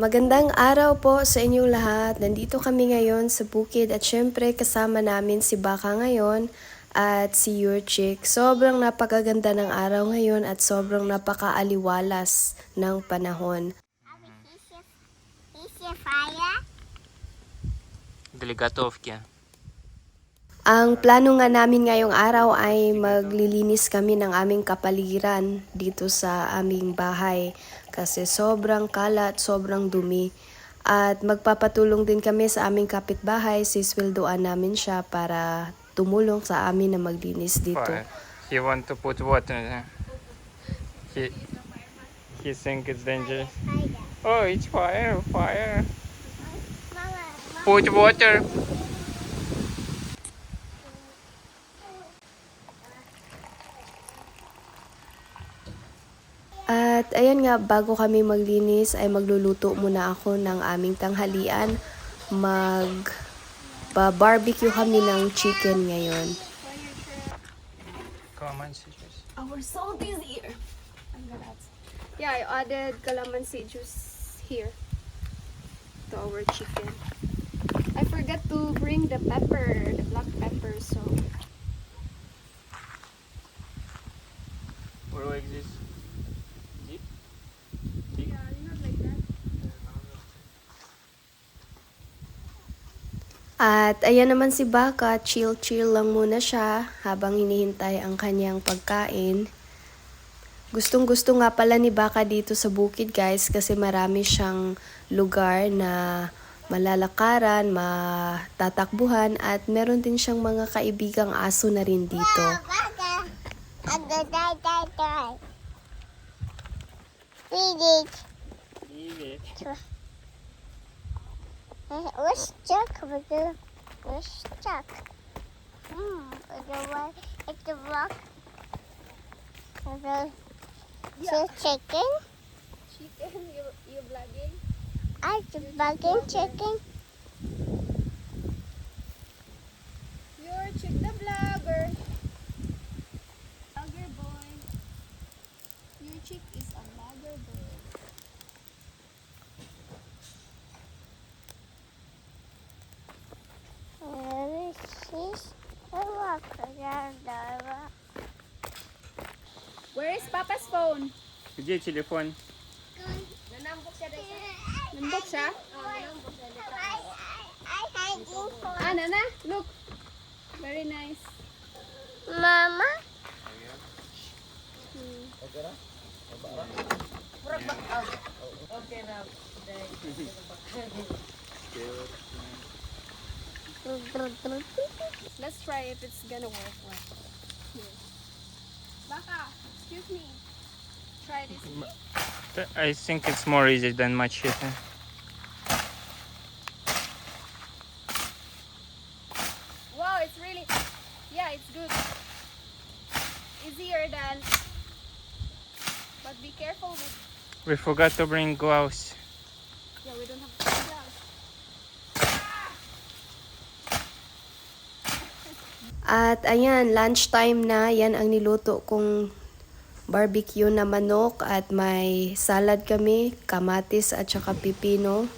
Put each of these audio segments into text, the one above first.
Magandang araw po sa inyong lahat. Nandito kami ngayon sa bukid at syempre kasama namin si Baka ngayon at si Yurchik. Sobrang napakaganda ng araw ngayon at sobrang napakaaliwalas ng panahon. Is your fire? Для готовки. Ang plano nga namin ngayong araw ay maglilinis kami ng aming kapaligiran dito sa aming bahay kasi sobrang kalat, sobrang dumi. At magpapatulong din kami sa aming kapitbahay, sisweldoan namin siya para tumulong sa amin na maglinis dito. Fire. He want to put water. He he think it's dangerous. Oh, it's fire, fire. Put water. At ayan nga, bago kami maglinis ay magluluto muna ako ng aming tanghalian. Mag barbecue kami ng chicken ngayon. Calamansi juice. Our salt is here. Yeah, I added calamansi juice here to our chicken. I forgot to bring the pepper, the black pepper, so Or like this. Deep. Deep. At ayan naman si Baka, chill-chill lang muna siya habang hinihintay ang kanyang pagkain. Gustong gusto nga pala ni Baka dito sa bukid guys kasi marami siyang lugar na malalakaran, matatakbuhan at meron din siyang mga kaibigang aso na rin dito. Baka. The- Where's Chuck? Hmm. Is the one? Is the rock? Is the the chicken? Chicken, you, you vlogging? I the bugging chicken. You're Chick the Where is this? The rock. There's the rock. Where is Papa's phone? Где телефон? Nandok siya? I, I, I hiding for Ah, nana, look. Very nice. Mama. Let's try if it's gonna work. Here. Baka, excuse me. Try this. I think it's more easy than machete. Wow, it's really, yeah, it's good. Easier than, but be careful with, We forgot to bring gloves. At ayan, lunchtime na. Yan ang niluto kong barbecue na manok at may salad kami, kamatis at saka pipino.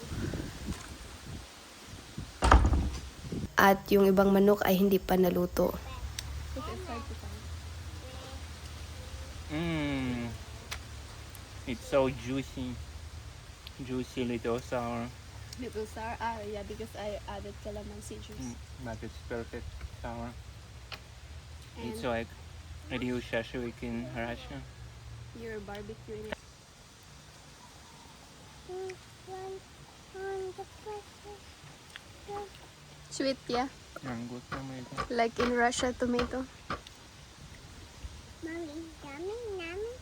At yung ibang manok ay hindi pa naluto. Mmm. It's so juicy. Juicy little sour. Little sour, ah, yeah, because I added calamansi juice. Mm, but it's perfect sour. And It's like real shashlik in Russia. you're barbecuing. Sweet, yeah. Mango tomato. Like in Russia, tomato. Mommy, yummy, yummy.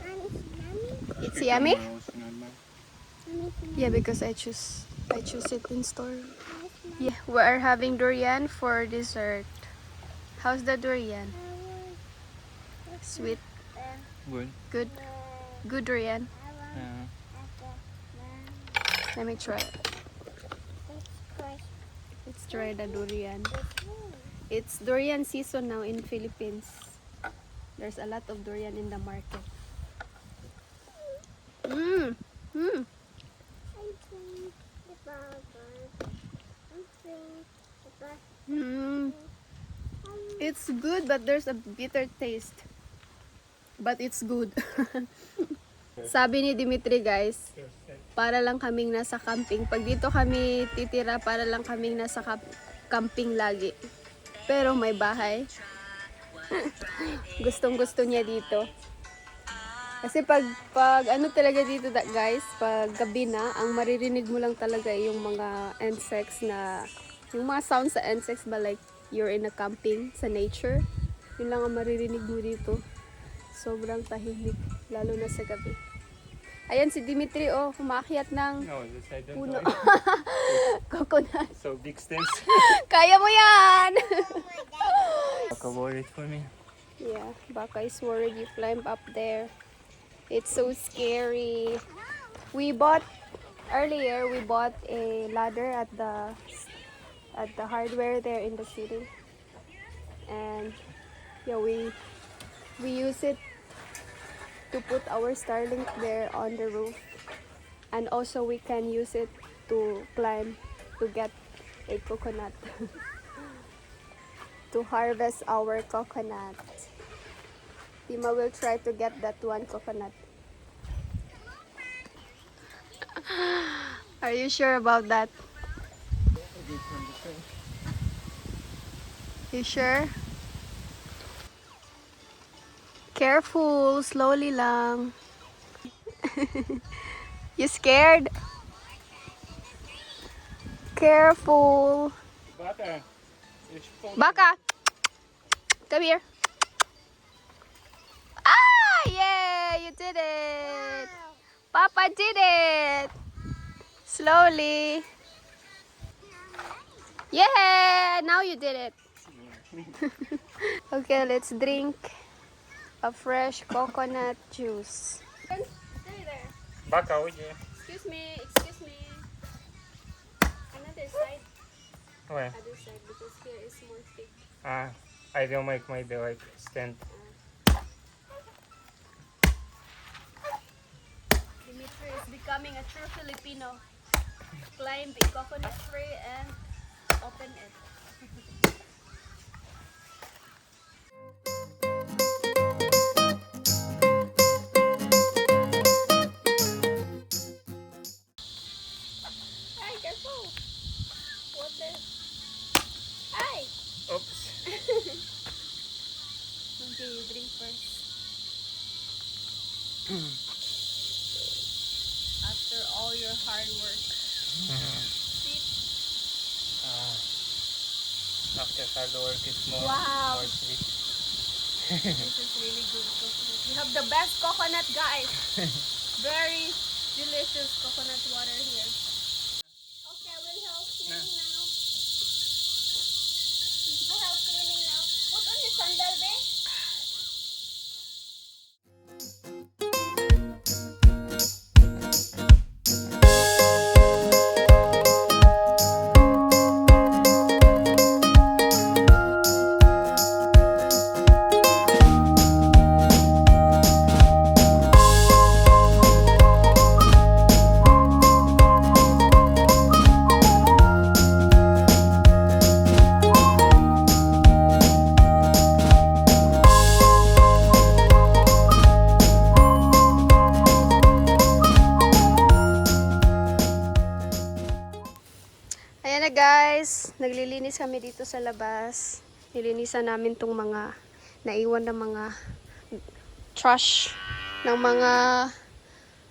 Mommy, yummy. It's yummy? It's Yeah, because I choose I choose it in store. Yeah, we are having durian for dessert. How's the durian? Sweet, Good. good, good durian. Yeah. Let me try. it. Let's try the durian. It's durian season now in Philippines. There's a lot of durian in the market. Good, but there's a bitter taste. But it's good. Sabi ni Dimitri guys, para lang kaming nasa camping. Pag dito kami titira, para lang kaming nasa camping lagi. Pero may bahay. Gustong gusto niya dito. Kasi pag, pag ano talaga dito da- guys, pag gabi na, ang maririnig mo lang talaga yung mga insects na, yung mga sounds sa insects ba like you're in a camping sa nature. Yun lang ang maririnig mo dito. Sobrang tahimik, lalo na sa gabi. Ayan si Dimitri, oh, kumakyat ng No, puno. Coconut. so big stems. Kaya mo yan! Cover it for me. Yeah, Baka is worried you climb up there. It's so scary. We bought earlier. We bought a ladder at the at the hardware there in the city, and yeah, we we use it to put our Starlink there on the roof, and also we can use it to climb to get a coconut to harvest our coconut. Tima will try to get that one coconut. Are you sure about that? You sure? Careful, slowly lang. you scared? Careful. You're Baka! Come here. Ah! Yay! You did it! Papa did it! Slowly. Yeah! Now you did it. okay, let's drink a fresh coconut juice. Stay there. Baka, would? Excuse me, excuse me. Another side, Where? other side, because here is more thick. Ah, I don't make my the like stand. Dimitri is becoming a true Filipino. Climb a coconut tree and open it. Ay! Oops. Okay, you drink first. After all your hard work. Sweet. Ah. After hard work, it's more, Wow. more sweet. This is really good coconut. We have the best coconut, guys. Very delicious coconut water here. Ayan na guys, naglilinis kami dito sa labas. Nilinisan namin tong mga naiwan na mga trash ng mga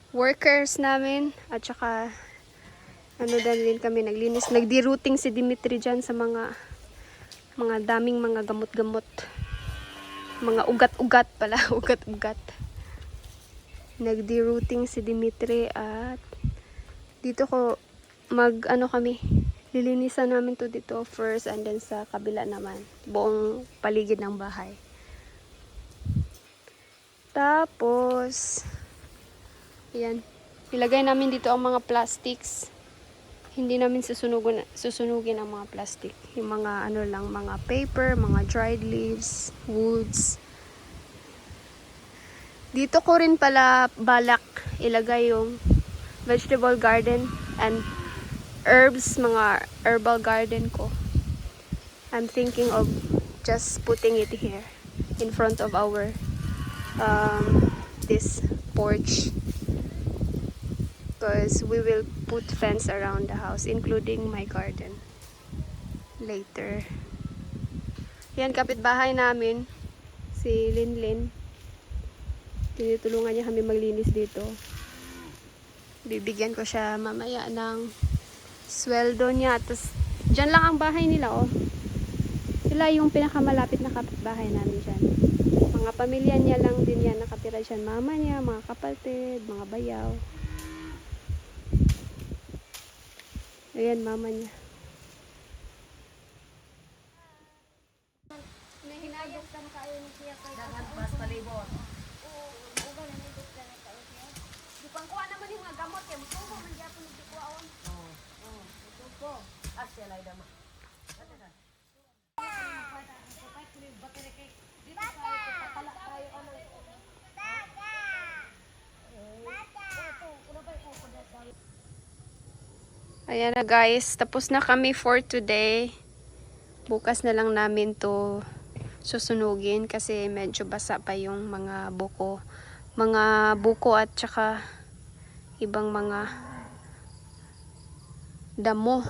workers namin. At saka ano din kami naglinis. Nagdi-routing si Dimitri dyan sa mga mga daming mga gamot-gamot. Mga ugat-ugat pala ugat-ugat. Nagdi-routing si Dimitri at dito ko mag ano kami lilinisan namin to dito first and then sa kabila naman. Buong paligid ng bahay. Tapos yan ilagay namin dito ang mga plastics. Hindi namin susunugin susunugin ang mga plastic. Yung mga ano lang mga paper mga dried leaves woods. Dito ko rin pala balak ilagay yung vegetable garden and herbs, mga herbal garden ko. I'm thinking of just putting it here in front of our um, this porch because we will put fence around the house including my garden later. Yan kapitbahay namin si Linlin. Tinutulungan niya kami maglinis dito. Bibigyan ko siya mamaya ng sweldo niya. Tapos, dyan lang ang bahay nila, oh. Sila yung pinakamalapit na kapitbahay namin dyan. Mga pamilya niya lang din yan nakatira dyan. Mama niya, mga kapatid, mga bayaw. Ayan, mama niya. Ayan na guys, tapos na kami for today. Bukas na lang namin to susunugin kasi medyo basa pa yung mga buko. Mga buko at saka ibang mga damo.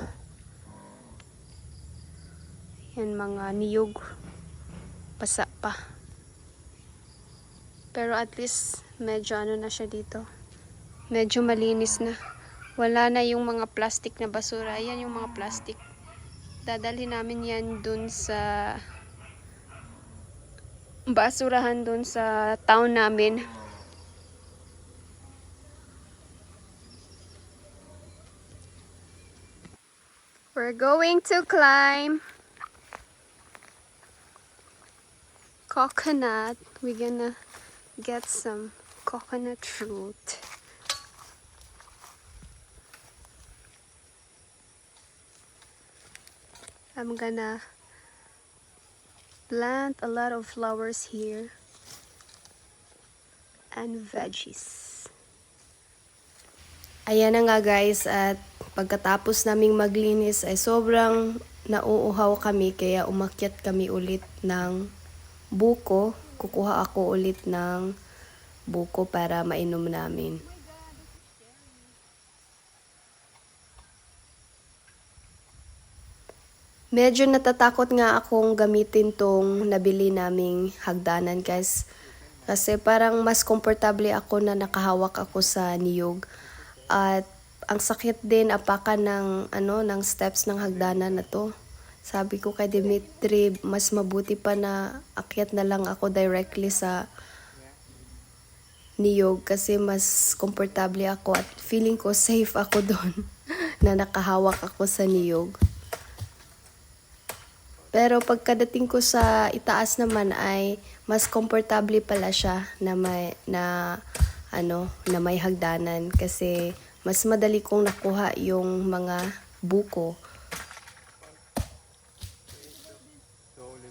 Yan mga niyog. Basa pa. Pero at least medyo ano na siya dito. Medyo malinis na. Wala na yung mga plastic na basura. Ayan yung mga plastic. Dadalhin namin yan dun sa basurahan dun sa town namin. We're going to climb coconut. We're gonna get some coconut fruit. I'm gonna plant a lot of flowers here and veggies. Ayan na nga guys at pagkatapos naming maglinis ay sobrang nauuhaw kami kaya umakyat kami ulit ng buko. Kukuha ako ulit ng buko para mainom namin. Medyo natatakot nga akong gamitin tong nabili naming hagdanan guys. Kasi parang mas komportable ako na nakahawak ako sa niyog. At ang sakit din apakan ng ano ng steps ng hagdanan na to. Sabi ko kay Dimitri, mas mabuti pa na akyat na lang ako directly sa niyog kasi mas komportable ako at feeling ko safe ako doon na nakahawak ako sa niyog. Pero pagkadating ko sa itaas naman ay mas komportable pala siya na may na ano na may hagdanan kasi mas madali kong nakuha yung mga buko. Slowly.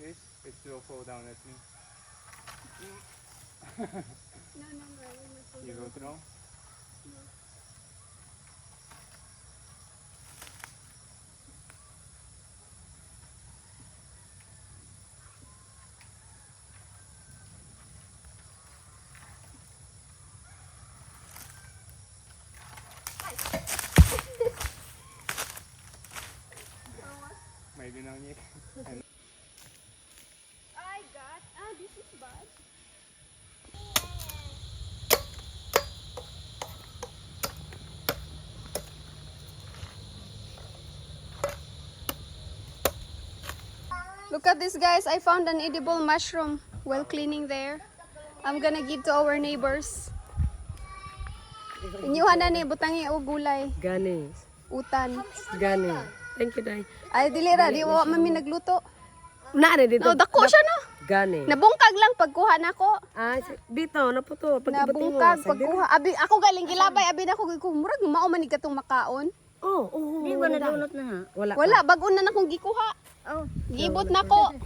This, it will fall down at me. You go through? Maybe now, Nick. I got, ah, this is bad. Look at this guys, I found an edible mushroom while cleaning there. I'm gonna give to our neighbors. Inyuhan na ni, butangi o gulay, Gani. utan. Gani. Thank you, Day. Ay, dilira, di wa mami nagluto. Na, na dito. No, dako siya no. Gani. Nabungkag lang pagkuha nako. Ah, si- dito, naputo. Pag Nabungkag pagkuha. Abi ako galing gilabay, abi na ako gikuha. Murag mao man ni katong makaon. Oo, oo. Di ba na nga? Wala. Wala, bago na akong gikuha. Oh. Gibot na ko.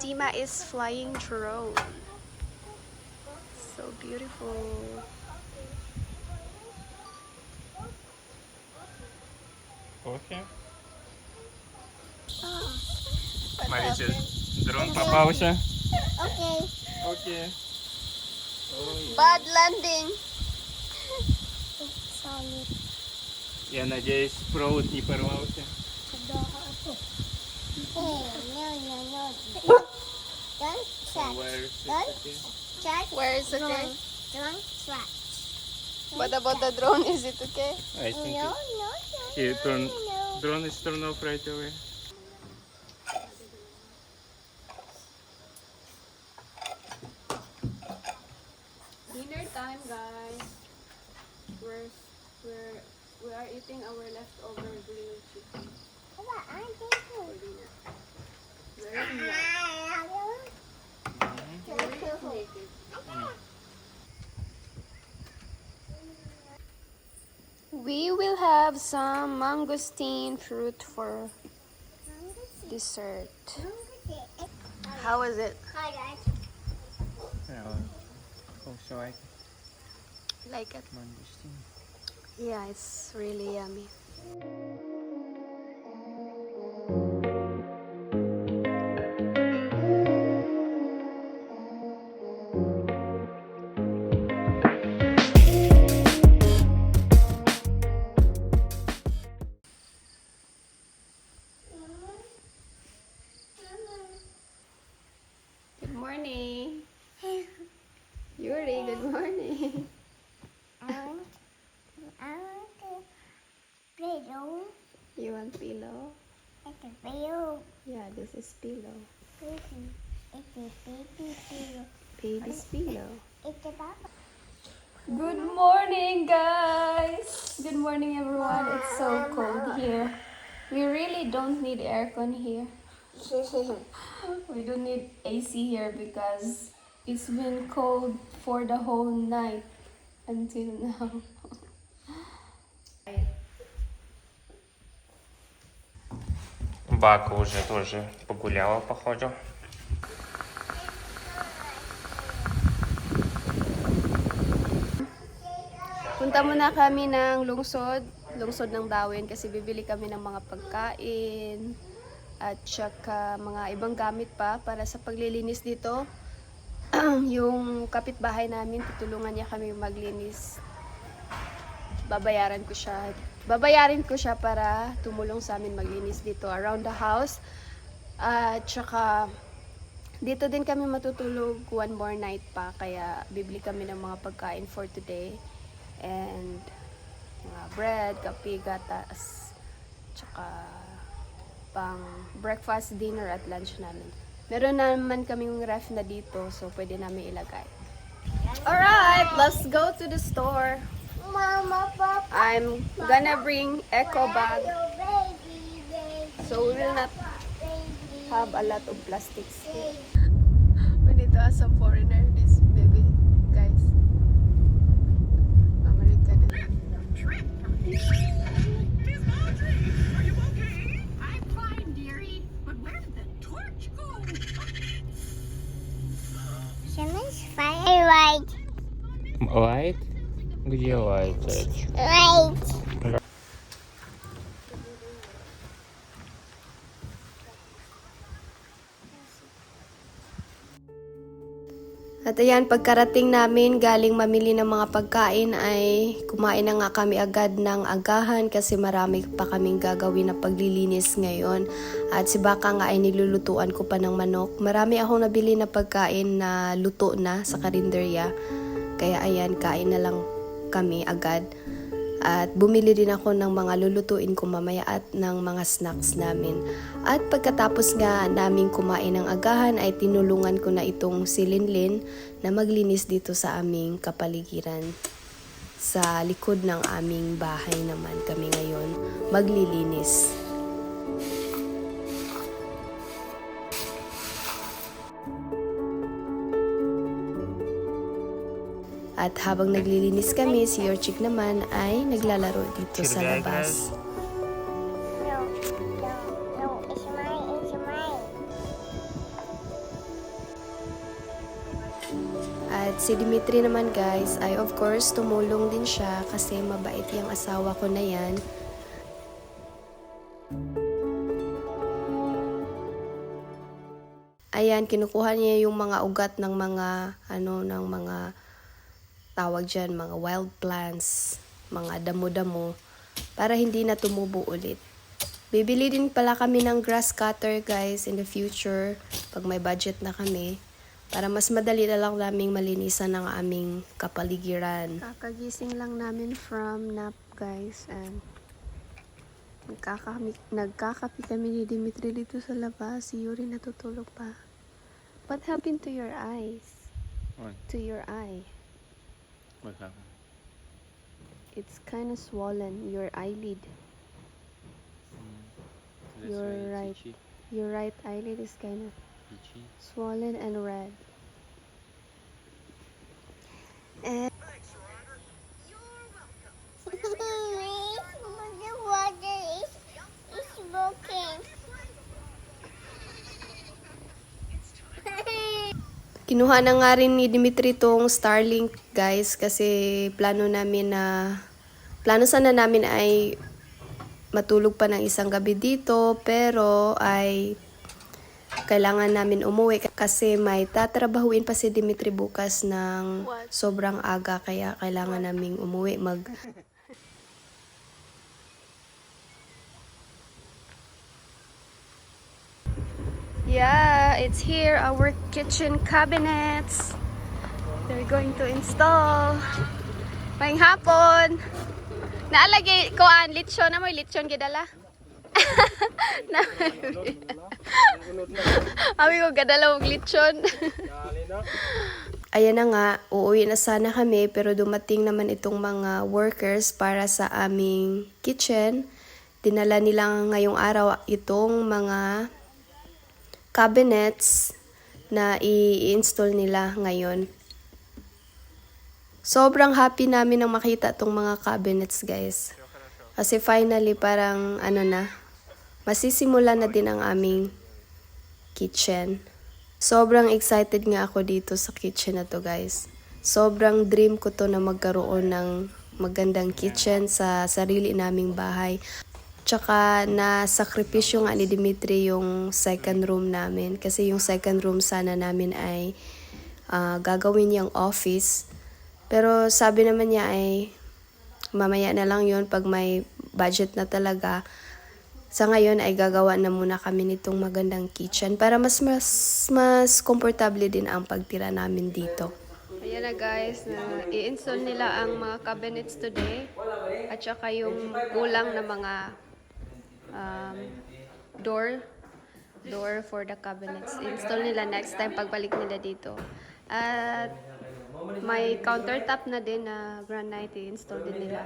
Dima is flying drone. So beautiful. Okay. Ah. Oh. Marichel, drone papaw siya. Okay. Okay. Oh, yeah. Bad landing. Solid. Я надеюсь, провод не порвался. No, no, no. Don't check. Where is it? Don't check. Where is it okay? Don't check. What about the drone? Is it okay? I No, think no, it, no, turn, no. drone is turned off right away. Dinner time, guys. We're we're we are eating our leftover grilled chicken Papa, I think for so. dinner. Very nice. We will have some mangosteen fruit for dessert. How was it? Hi, guys. Yeah. Also, oh, I Like it? mangosteen. Yeah, it's really yummy. Good morning. Yuri, good morning. I want, to pillow. You want pillow? It's a pillow. Yeah, this is pillow. Listen, It's a baby pillow. Baby's pillow. It's a papa. Good morning, guys! Good morning, everyone. It's so cold here. We really don't need aircon here. We don't need AC here because it's been cold for the whole night until now. Бака уже тоже погуляла, походу. Punta muna kami ng lungsod, lungsod ng Dawin kasi bibili kami ng mga pagkain at saka mga ibang gamit pa para sa paglilinis dito. yung kapitbahay namin, tutulungan niya kami maglinis. Babayaran ko siya. Babayarin ko siya para tumulong sa amin maglinis dito around the house. At saka dito din kami matutulog one more night pa kaya bibili kami ng mga pagkain for today and mga bread, kape, gatas, tsaka pang breakfast, dinner at lunch namin. Meron naman kaming ref na dito so pwede namin ilagay. Alright, let's go to the store. I'm gonna bring eco bag. So we will not have a lot of plastics here. We need to ask some foreigner this baby, guys. American. Shimmy's fire right. Alright. Где лайт? Right. At ayan, pagkarating namin galing mamili ng mga pagkain ay kumain na nga kami agad ng agahan kasi marami pa kaming gagawin na paglilinis ngayon. At si Baka nga ay nilulutuan ko pa ng manok. Marami akong nabili na pagkain na luto na sa karinderya. Kaya ayan, kain na lang kami agad. At bumili din ako ng mga lulutuin ko mamaya at ng mga snacks namin. At pagkatapos nga naming kumain ng agahan ay tinulungan ko na itong si Linlin na maglinis dito sa aming kapaligiran. Sa likod ng aming bahay naman kami ngayon maglilinis. At habang naglilinis kami, si Yorchik naman ay naglalaro dito sa labas. At si Dimitri naman guys ay of course tumulong din siya kasi mabait yung asawa ko na yan. Ayan, kinukuha niya yung mga ugat ng mga ano ng mga tawag diyan, mga wild plants, mga damo-damo para hindi na tumubo ulit. Bibili din pala kami ng grass cutter guys in the future pag may budget na kami para mas madali na lang naming malinisan ang aming kapaligiran. Kakagising lang namin from nap guys and nagkakami, nagkakapi kami ni Dimitri dito sa labas. Si Yuri natutulog pa. What happened to your eyes? What? To your eye? What happened? It's kind of swollen. Your eyelid. You're right. Your right eyelid is kind of swollen and red. And the water is, is smoking. Kinuha na nga rin ni Dimitri tong Starlink guys kasi plano namin na plano sana namin ay matulog pa ng isang gabi dito pero ay kailangan namin umuwi kasi may tatrabahuin pa si Dimitri bukas ng sobrang aga kaya kailangan naming umuwi mag Yeah, it's here, our kitchen cabinets. They're going to install. May hapon. Naalagay ko an lechon na mo lechon gidala. Na. Abi ko gadala og lechon. Ayan na nga, uuwi na sana kami pero dumating naman itong mga workers para sa aming kitchen. Dinala nila ngayong araw itong mga cabinets na i-install nila ngayon. Sobrang happy namin nang makita itong mga cabinets guys. Kasi finally parang ano na, masisimula na din ang aming kitchen. Sobrang excited nga ako dito sa kitchen na to guys. Sobrang dream ko to na magkaroon ng magandang kitchen sa sarili naming bahay. Tsaka na sakripisyo nga ni Dimitri yung second room namin. Kasi yung second room sana namin ay ah, gagawin niyang office. Pero sabi naman niya ay mamaya na lang yon pag may budget na talaga. Sa ngayon ay gagawa na muna kami nitong magandang kitchen para mas mas mas komportable din ang pagtira namin dito. Ayan na guys, na i-install nila ang mga cabinets today. At saka yung kulang na mga um, door door for the cabinets. Install nila next time pagbalik nila dito. At may countertop na din na granite i-install din nila.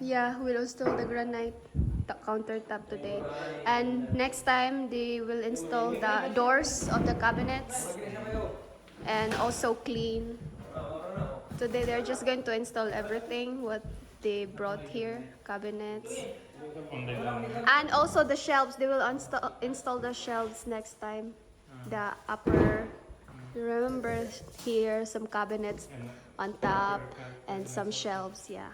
Yeah, we'll install the granite countertop today. And next time, they will install the doors of the cabinets and also clean. Today, they're just going to install everything what they brought here, cabinets. And also the shelves, they will install, install the shelves next time. The upper, remember here, some cabinets on top and some shelves, yeah.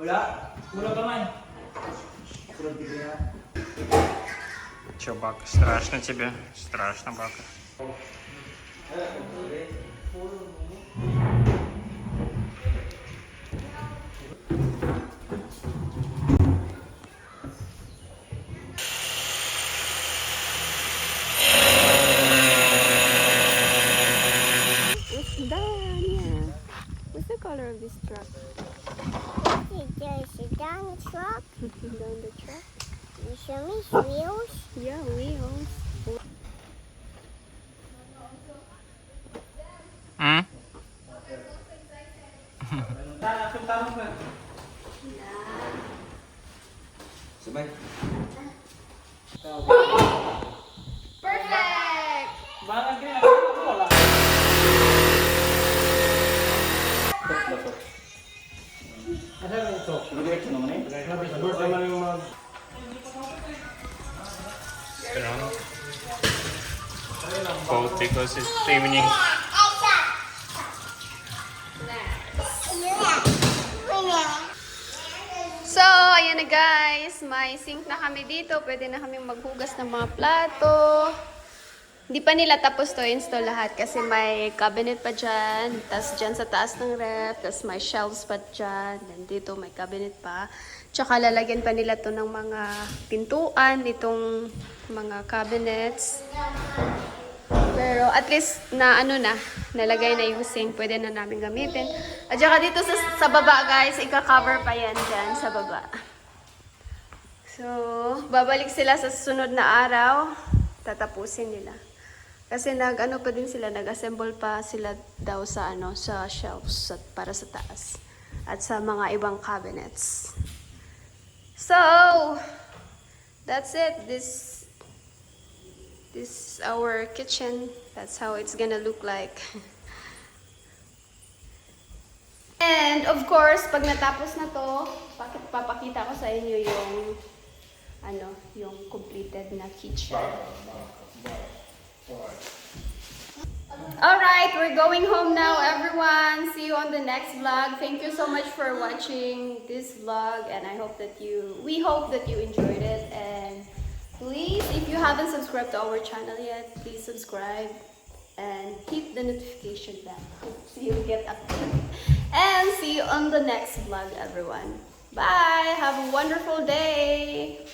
Wala. Kulang pa man. Kulang bigla. Че, Бак, страшно тебе? Страшно, Бак. Cold because it's evening. So, ayan na guys. May sink na kami dito. Pwede na kami maghugas ng mga plato. Hindi pa nila tapos to install lahat kasi may cabinet pa dyan. Tapos dyan sa taas ng ref. Tapos may shelves pa dyan. Then dito may cabinet pa. Tsaka lalagyan pa nila to ng mga pintuan. Itong mga cabinets. Pero at least na ano na, nalagay na yung sink, pwede na namin gamitin. At saka dito sa, sa baba guys, ika-cover pa yan dyan sa baba. So, babalik sila sa susunod na araw, tatapusin nila. Kasi nag ano pa din sila, nag-assemble pa sila daw sa ano, sa shelves sa, para sa taas. At sa mga ibang cabinets. So, that's it. This this is our kitchen. That's how it's gonna look like. And of course, pag natapos na to, pak- papakita ko sa inyo yung ano, yung completed na kitchen. Alright, we're going home now, everyone. See you on the next vlog. Thank you so much for watching this vlog, and I hope that you, we hope that you enjoyed it. And please, if you haven't subscribed to our channel yet, please subscribe and hit the notification bell so you get updated. And see you on the next vlog, everyone. Bye. Have a wonderful day.